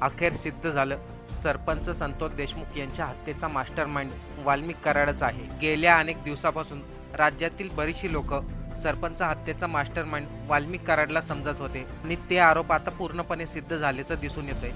अखेर सिद्ध झालं. सरपंच संतोष देशमुख यांच्या हत्येचा मास्टर माइंड वाल्मिक कराडच आहे. गेल्या अनेक दिवसापासून राज्यातील बरीचशी लोक सरपंच हत्येचा मास्टर माइंड वाल्मिक कराडला समजत होते आणि ते आरोप आता पूर्णपणे सिद्ध झाल्याचं दिसून येतंय.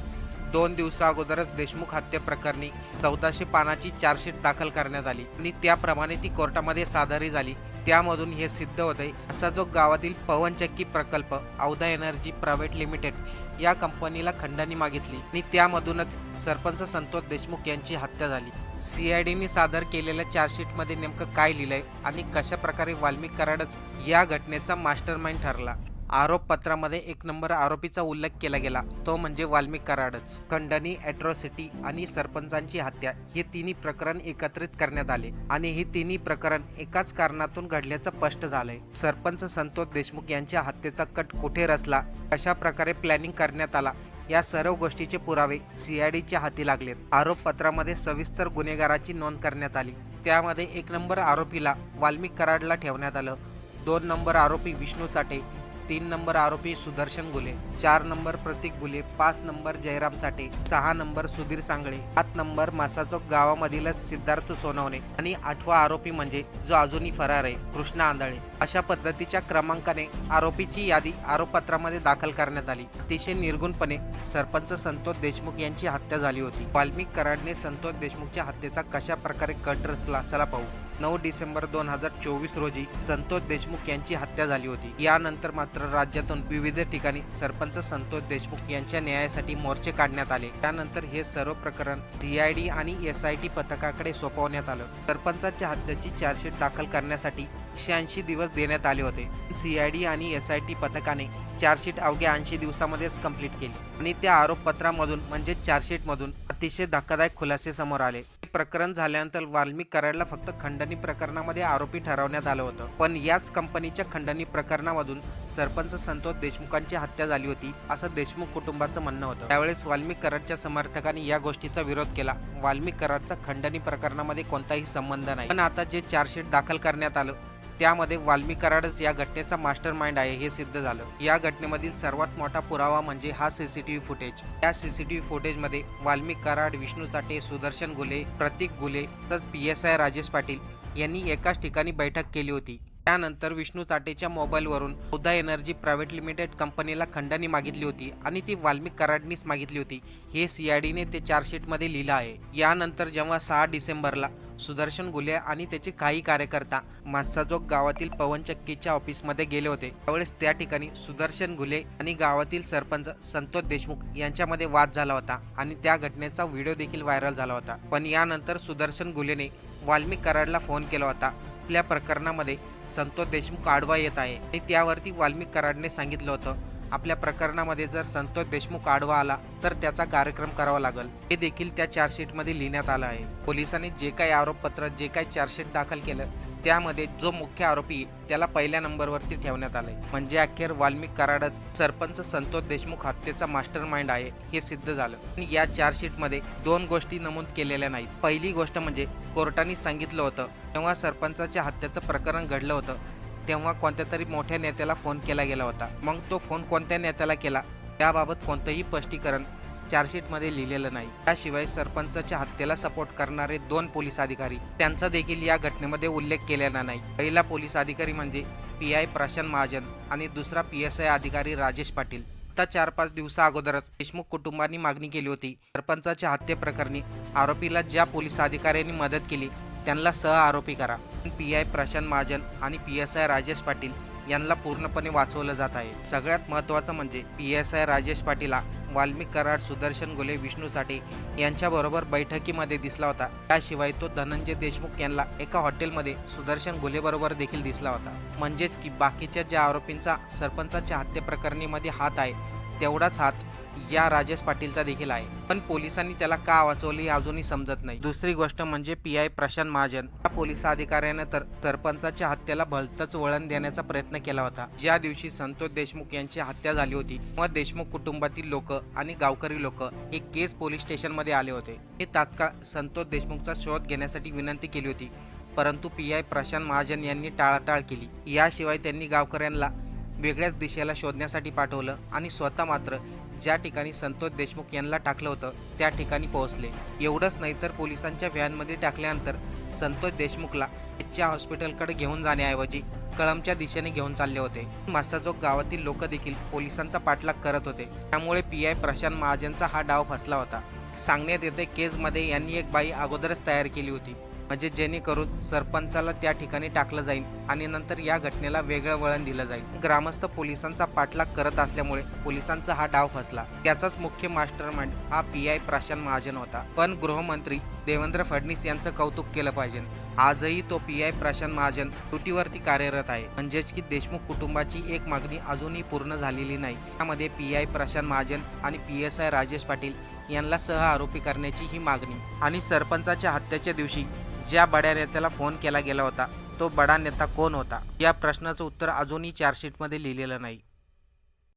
दोन दिवसा अगोदरच देशमुख हत्येप्रकरणी चौदाशे पानाची चार्जशीट दाखल करण्यात आली आणि त्याप्रमाणे ती कोर्टामध्ये सादरी झाली. त्यामधून हे सिद्ध होते असा जो गावातील पवनचक्की प्रकल्प औदा एनर्जी प्रायव्हेट लिमिटेड या कंपनीला खंडणी मागितली आणि त्यामधूनच सरपंच संतोष देशमुख यांची हत्या झाली. सीआयडीने सादर केलेल्या चार्जशीटमध्ये नेमकं काय लिहिलंय आणि कशा प्रकारे वाल्मिक कराडच या घटनेचा मास्टर माइंड ठरला? आरोपपत्रामध्ये एक नंबर आरोपीचा उल्लेख केला गेला. तो म्हणजे वाल्मिक कराडच. खंडणी अॅट्रॉसिटी आणि सरपंचांची हत्या हे तिन्ही प्रकरण एकत्रित करण्यात आले आणि ही तिन्ही प्रकरण एकाच कारणातून घडल्याचं स्पष्ट झालंय. सरपंच संतोष देशमुख यांच्या हत्येचा कट कुठे रचला कशा प्रकारे प्लॅनिंग करण्यात आला या सर्व गोष्टीचे पुरावे सीआयडीच्या हाती लागलेत. आरोपपत्रामध्ये सविस्तर गुन्हेगाराची नोंद करण्यात आली. त्यामध्ये एक नंबर आरोपीला वाल्मिक कराडला ठेवण्यात आलं. दोन नंबर आरोपी विष्णू चाटे तीन नंबर आरोपी सुदर्शन गुले चार नंबर प्रतीक गुले पाच नंबर जयराम साठे सहा नंबर सुधीर सांगळे सात नंबर मासाचोक गावामधीलच सिद्धार्थ सोनवणे आणि आठवा आरोपी म्हणजे जो अजूनही फरार आहे कृष्णा आंधळे. अशा पद्धतीच्या क्रमांकाने आरोपीची यादी आरोपपत्रामध्ये दाखल करण्यात आली. अतिशय निर्गुणपणे सरपंच संतोष देशमुख यांची हत्या झाली होती. वाल्मिक कराडने संतोष देशमुखच्या हत्येचा कशा प्रकारे कट रचला चला पाहू. नऊ डिसेंबर दोन हजार चोवीस रोजी संतोष देशमुख यांची हत्या झाली होती. यानंतर मात्र राज्यातून विविध ठिकाणी सरपंच संतोष देशमुख यांच्या न्यायासाठी मोर्चे काढण्यात आले. त्यानंतर हे सर्व प्रकरण सीआयडी आणि एस आय टी पथकाकडे सोपवण्यात आलं. सरपंचाच्या हत्येची चार्जशीट दाखल करण्यासाठी एकशे ऐंशी दिवस देण्यात आले होते. सीआयडी आणि एस आय टी पथकाने चार्जशीट अवघ्या ऐंशी दिवसामध्येच कंप्लीट केली आणि त्या आरोपपत्रामधून म्हणजे चार्जशीटमधून अतिशय धक्कादायक खुलासे समोर आले. प्रकरण झाल्यानंतर वाल्मिक कराडला फक्त खंडणी प्रकरणामध्ये आरोपी ठरवण्यात आलं होतं. पण याच कंपनीच्या खंडणी प्रकरणामधून सरपंच संतोष देशमुखांची हत्या झाली होती असं देशमुख कुटुंबाचं म्हणणं होतं. त्यावेळेस वाल्मिक कराडच्या समर्थकांनी या गोष्टीचा विरोध केला. वाल्मिक कराडचा खंडणी प्रकरणामध्ये कोणताही संबंध नाही. पण आता जे चार्जशीट दाखल करण्यात आलं त्यामध्ये वाल्मिक कराडच या घटनेचा मास्टर माइंड आहे हे सिद्ध झालं. या घटनेमधील सर्वात मोठा पुरावा म्हणजे हा सीसीटीव्ही फुटेज. या सीसीटीव्ही फुटेजमध्ये वाल्मिक कराड विष्णू चाटे सुदर्शन गुले प्रतीक गुले तसंच P S I Rajesh Patil यांनी एकाच ठिकाणी बैठक केली होती. त्यानंतर विष्णू चाटेच्या मोबाईलवरून उदा एनर्जी प्रायव्हेट लिमिटेड कंपनीला खंडणी मागितली होती आणि ती वाल्मिक कराडनीच मागितली होती. हे सीआयडीने ते चार्जशीटमध्ये लिहिलं आहे. यानंतर जेव्हा सहा डिसेंबरला सुदर्शन गुले आणि त्याचे काही कार्यकर्ता मासाजोग गावातील पवनचक्कीच्या ऑफिसमध्ये गेले होते. त्यावेळेस त्या ठिकाणी सुदर्शन गुले आणि गावातील सरपंच संतोष देशमुख यांच्यामध्ये वाद झाला होता आणि त्या घटनेचा व्हिडिओ देखील व्हायरल झाला होता. पण यानंतर सुदर्शन गुलेने वाल्मिक कराडला फोन केला होता. आपल्या प्रकरणामध्ये संतोष देशमुख आडवा येत आहे आणि त्यावरती वाल्मिक कराडने सांगितलं होतं. आपल्या प्रकरणामध्ये जर संतोष देशमुख आडवा आला तर त्याचा कार्यक्रम करावा लागेल. हे देखील त्या चार्जशीटमध्ये लिहिण्यात आलं आहे. पोलिसांनी जे काही आरोपपत्र जे काही चार्जशीट दाखल केलं त्यामध्ये जो मुख्य आरोपी त्याला पहिल्या नंबरवरती ठेवण्यात आलंय. म्हणजे अखेर वाल्मिक कराडच सरपंच संतोष देशमुख हत्येचा मास्टर माइंड आहे हे सिद्ध झालं. या चार्जशीटमध्ये दोन गोष्टी नमूद केलेल्या नाहीत. पहिली गोष्ट म्हणजे कोर्टाने सांगितलं होतं तेव्हा सरपंचाच्या हत्येचं प्रकरण घडलं होतं. तेव्हा कोणत्या तरी मोठ्या नेत्याला फोन केला गेला होता. मग तो फोन कोणत्या नेत्याला केला? त्याबाबत कोणतंही स्पष्टीकरण चार्जशीटमध्ये लिहिलेलं नाही. त्याशिवाय सरपंचाच्या हत्येला सपोर्ट करणारे दोन पोलीस अधिकारी त्यांचा देखील या घटनेमध्ये उल्लेख केलेला नाही. पहिला पोलीस अधिकारी म्हणजे पी आय प्रशांत महाजन आणि दुसरा पी एस आय अधिकारी राजेश पाटील. आता चार पाच दिवसा अगोदरच देशमुख कुटुंबांनी मागणी केली होती. सरपंचाच्या हत्येप्रकरणी आरोपीला ज्या पोलीस अधिकाऱ्यांनी मदत केली त्यांना सह आरोपी करा. पी आय प्रशांत महाजन आणि P S I Rajesh Patil यांना पूर्णपणे वाचवलं जात आहे. सगळ्यात महत्त्वाचं म्हणजे पी एस आय राजेश पाटीला वाल्मिक कराड सुदर्शन गोले विष्णू साठे यांच्याबरोबर बैठकीमध्ये दिसला होता. त्याशिवाय तो धनंजय देशमुख यांना एका हॉटेलमध्ये सुदर्शन गोलेबरोबर देखील दिसला होता. म्हणजेच की बाकीच्या ज्या आरोपींचा सरपंचाच्या हत्येप्रकरणीमध्ये हात आहे तेवढाच हात या राजेश पाटीलचा देखील आहे. पण पोलिसांनी त्याला का वाचवले हे अजूनही समजत नाही. दुसरी गोष्ट म्हणजे पी आय प्रशांत महाजन. या पोलीस अधिकाऱ्यानं तर सरपंचाच्या हत्येला भलतच वळण देण्याचा प्रयत्न केला होता. ज्या दिवशी संतोष देशमुख यांची हत्या झाली होती तेव्हा देशमुख कुटुंबातील लोक आणि गावकरी लोक हे केस पोलीस स्टेशनमध्ये आले होते. हे तात्काळ संतोष देशमुखचा शोध घेण्यासाठी विनंती केली होती. परंतु पी आय प्रशांत महाजन यांनी टाळाटाळ केली. याशिवाय त्यांनी गावकऱ्यांना वेगळ्याच दिशेला शोधण्यासाठी पाठवलं आणि स्वतः मात्र ज्या ठिकाणी संतोष देशमुख यांना टाकलं होतं त्या ठिकाणी पोहोचले. एवढंच नाही तर पोलिसांच्या व्हॅनमध्ये टाकल्यानंतर संतोष देशमुखला त्याच्या हॉस्पिटलकडे घेऊन जाण्याऐवजी कळमच्या दिशेने घेऊन चालले होते. मासाजोग गावातील लोक देखील पोलिसांचा पाठलाग करत होते. त्यामुळे पी. आय. प्रशांत महाजनचा हा डाव फसला होता. सांगण्यात येते केसमध्ये यांनी एक बाई अगोदरच तयार केली होती. म्हणजे जेणेकरून सरपंचाला त्या ठिकाणी टाकलं जाईल आणि नंतर या घटनेला वेगळं वळण दिलं जाईल. ग्रामस्थ पोलिसांचा पाठलाग करत असल्यामुळे पोलिसांचा हा डाव फसला. त्याचाच मुख्य मास्टर माइंड हा पी आय प्रशांत महाजन होता. पण गृहमंत्री देवेंद्र फडणवीस यांचं कौतुक केलं पाहिजे. आजही तो पी आय प्रशांत महाजन ड्युटीवरती कार्यरत आहे. म्हणजेच की देशमुख कुटुंबाची एक मागणी अजूनही पूर्ण झालेली नाही. त्यामध्ये पी आय प्रशांत महाजन आणि P S I Rajesh Patil यांना सह आरोपी करण्याची ही मागणी आणि सरपंचाच्या हत्येच्या दिवशी ज्या बड्या नेत्याला फोन केला गेला होता तो बडा नेता कोण होता? या प्रश्नाचं उत्तर अजूनही चार्जशीटमध्ये लिहिलेलं नाही.